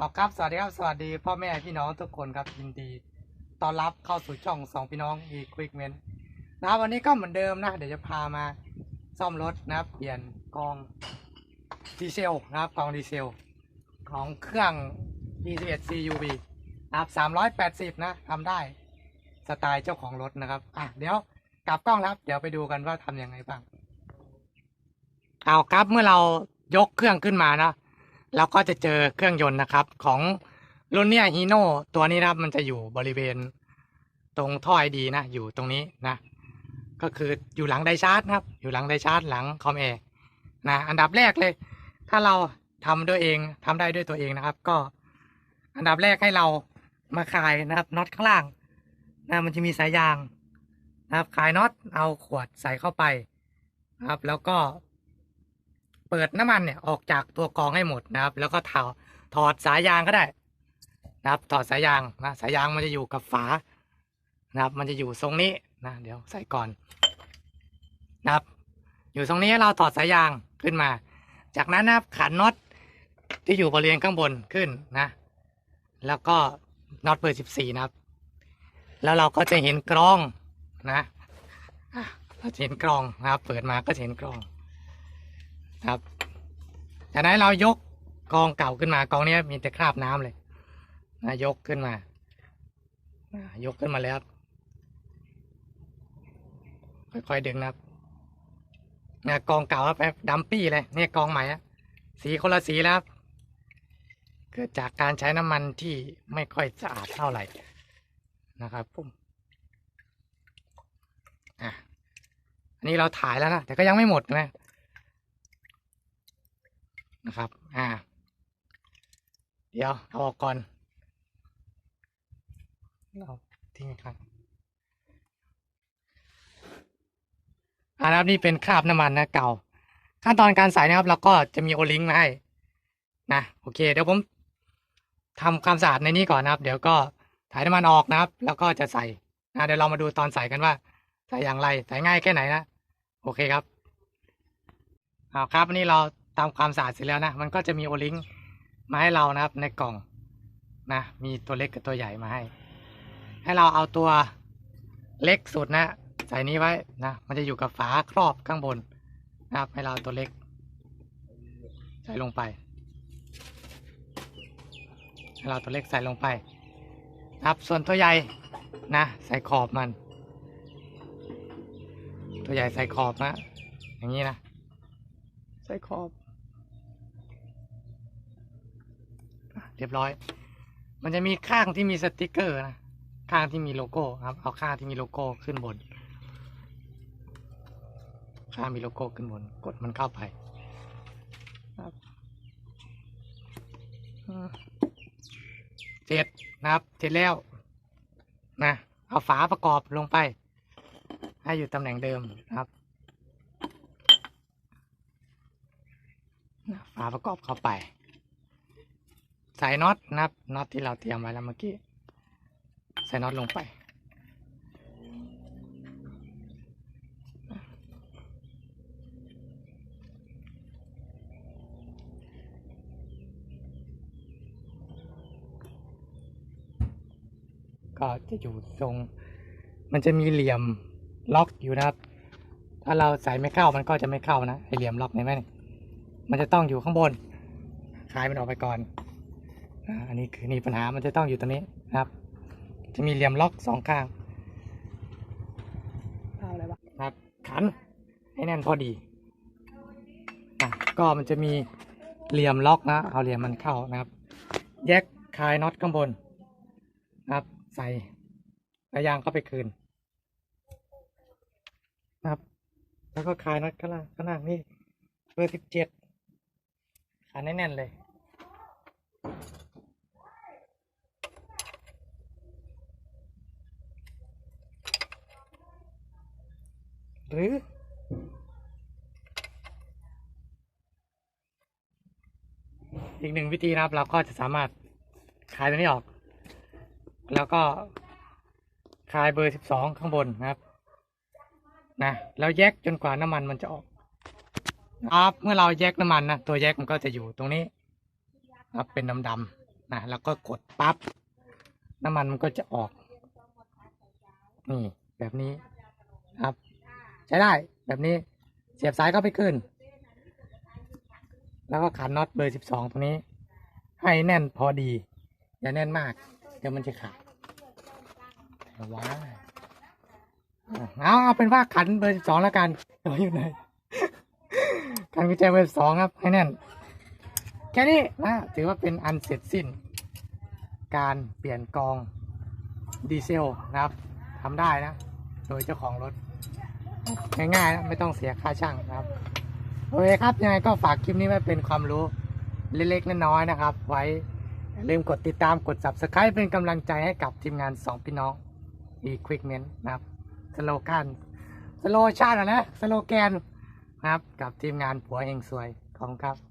เอาครับสวัสดีครับสวัสดีพ่อแม่พี่น้องทุกคนครับยินดีต้อนรับเข้าสู่ช่องสองพี่น้องอีควิกเมนนะครับวันนี้ก็เหมือนเดิมนะเดี๋ยวจะพามาซ่อมรถนะครับเปลี่ยนกองดีเซลนะครับกองดีเซล ของเครื่อง D11 CUV นะครับ380 นะทำได้สไตล์เจ้าของรถนะครับอะเดี๋ยวกลับกล้องแล้วครับเดี๋ยวไปดูกันว่าทำยังไงบ้างเอาครับเมื่อเรายกเครื่องขึ้นมานะ เราก็จะเจอเครื่องยนต์นะครับ ของรุ่นเนี้ยฮีโน่ตัวนี้นะครับ มันจะอยู่บริเวณตรงท่อไอดีนะ อยู่ตรงนี้นะ ก็คืออยู่หลังไดชาร์จนะครับ อยู่หลังไดชาร์จหลังคอมแอนะ อันดับแรกเลย ถ้าเราทำด้วยเองทำได้ด้วยตัวเองนะครับ ก็ อันดับแรกให้เรามาคลายนะครับน็อตข้างล่างนะมันจะมีสายยางนะครับคลายน็อตเอาขวดใส่เข้าไปนะครับ แล้วก็ เปิดน้ำมันเนี่ยออกจากตัวกรองให้หมดนะครับ แล้วก็ถอดถอดสายยางก็ได้นะครับ ถอดสายยางนะสายยางมันจะอยู่กับฝานะครับ มันจะอยู่ทรงนี้นะเดี๋ยวใส่ก่อนนะครับ อยู่ตรงนี้เราถอดสายยางขึ้นมา จากนั้นนะครับขันน็อตที่อยู่บริเวณข้างบนขึ้นนะ แล้วก็น็อตเบอร์สิบสี่นะครับ แล้วเราก็จะเห็นกรองนะอะเราจะเห็นกรองนะครับ เปิดมาก็จะเห็นกรอง ครับจากนั้นเรายกกองเก่าขึ้นมากองนี้มีแต่คราบน้ำเลยนะยกขึ้นมายกขึ้นมาแล้วค่อยๆดึงนะครับนะกองเก่าครับแบบดำปี้เลยเนี่ยกองใหม่อะสีคนละสีแล้วครับเกิดจากการใช้น้ำมันที่ไม่ค่อยสะอาดเท่าไหร่นะครับผมอะอันนี้เราถ่ายแล้วนะแต่ก็ยังไม่หมดนะ นะครับ อ่า เดี๋ยวเอาออกก่อนเราทิ้งครับอ่านะครับนี่เป็นคราบน้ำมันนะเก่า ขั้นตอนการใส่นะครับเราก็จะมีโอลิงมาให้นะโอเค เดี๋ยวผมทำความสะอาดในนี้ก่อนนะครับ เดี๋ยวก็ถ่ายน้ำมันออกนะครับ แล้วก็จะใส่นะเดี๋ยวเรามาดูตอนใส่กันว่าใส่อย่างไรใส่ง่ายแค่ไหนนะโอเคครับเอาครับวันนี้เรา ทำความสะอาดเสร็จแล้วนะ มันก็จะมีโอลิงมาให้เรานะครับในกล่องนะ มีตัวเล็กกับตัวใหญ่มาให้ ให้เราเอาตัวเล็กสุดนะ ใส่นี้ไว้นะ มันจะอยู่กับฝาครอบข้างบนนะครับ ให้เราเอาตัวเล็ก ใส่ลงไป ให้เราตัวเล็กใส่ลงไปนะครับ ส่วนตัวใหญ่นะ ใส่ขอบมัน ตัวใหญ่ใส่ขอบนะ อย่างนี้นะ ใส่ขอบอะ เรียบร้อย มันจะมีข้างที่มีสติกเกอร์นะ ข้างที่มีโลโก้ครับ เอาข้างที่มีโลโก้ขึ้นบน ข้างมีโลโก้ขึ้นบน กดมันเข้าไปครับเสร็จนะครับ เสร็จแล้วนะ เอาฝาประกอบลงไป ให้อยู่ตำแหน่งเดิมนะครับฝาประกอบเข้าไป ใส่น็อตนะครับน็อตที่เราเตรียมไว้แล้วเมื่อกี้ใส่น็อตลงไปก็จะอยู่ตรง มันจะมีเหลี่ยมล็อกอยู่นะครับ ถ้าเราใส่ไม่เข้ามันก็จะไม่เข้านะไอเหลี่ยมล็อกเห็นไหมเนี่ยมันจะต้องอยู่ข้างบนคลายมันออกไปก่อน อ่าอันนี้คือนี่ปัญหามันจะต้องอยู่ตรงนี้นะครับ จะมีเหลี่ยมล็อกสองข้างเอาอะไรวะนะครับ ขันให้แน่นพอดีอะก็มันจะมีเหลี่ยมล็อกนะ เอาเหลี่ยมมันเข้านะครับ แยกคลายน็อตข้างบนนะครับ ใส่ระยางเข้าไปคืนนะครับ แล้วก็คลายน็อตข้างล่างข้างล่างนี่เบอร์สิบเจ็ดขันให้แน่นเลย หรือ อีกหนึ่งวิธีนะครับ เราก็จะสามารถคลายตัวนี้ออก แล้วก็คลายเบอร์สิบสองข้างบนนะครับนะแล้วแยกจนกว่าน้ำมันมันจะออกครับเมื่อเราแยกน้ำมันนะตัวแยกมันก็จะอยู่ตรงนี้ครับเป็นดำนะแล้วก็กดปั๊บน้ำมันมันก็จะออกนี่แบบนี้ครับ ใช้ได้แบบนี้เสียบสายเข้าไปขึ้น แล้วก็ขันน็อตเบอร์สิบสองตรงนี้ ให้แน่นพอดี อย่าแน่นมาก เดี๋ยวมันจะขาดว้าเอาเอาเป็นว่าขันเบอร์สิบสองแล้วกันเอาอยู่ไหนขันกุญแจเบอร์สิบสองครับ ให้แน่น แค่นี้นะถือว่าเป็นอันเสร็จสิ้น การเปลี่ยนกองดีเซลนะครับทำได้นะ โดยเจ้าของรถ ง่ายๆนะไม่ต้องเสียค่าช่างนะครับ โอเคครับยังไงก็ฝากคลิปนี้ไว้เป็นความรู้เล็กๆน้อยๆนะครับ ไว้อย่าลืมกดติดตามกด subscribe เป็นกำลังใจให้กับทีมงานสองพี่น้อง Equipment นะครับสโลกันสโลชาตินะสโลแกนนะครับ กับทีมงานผัวเฮงสวยของครับ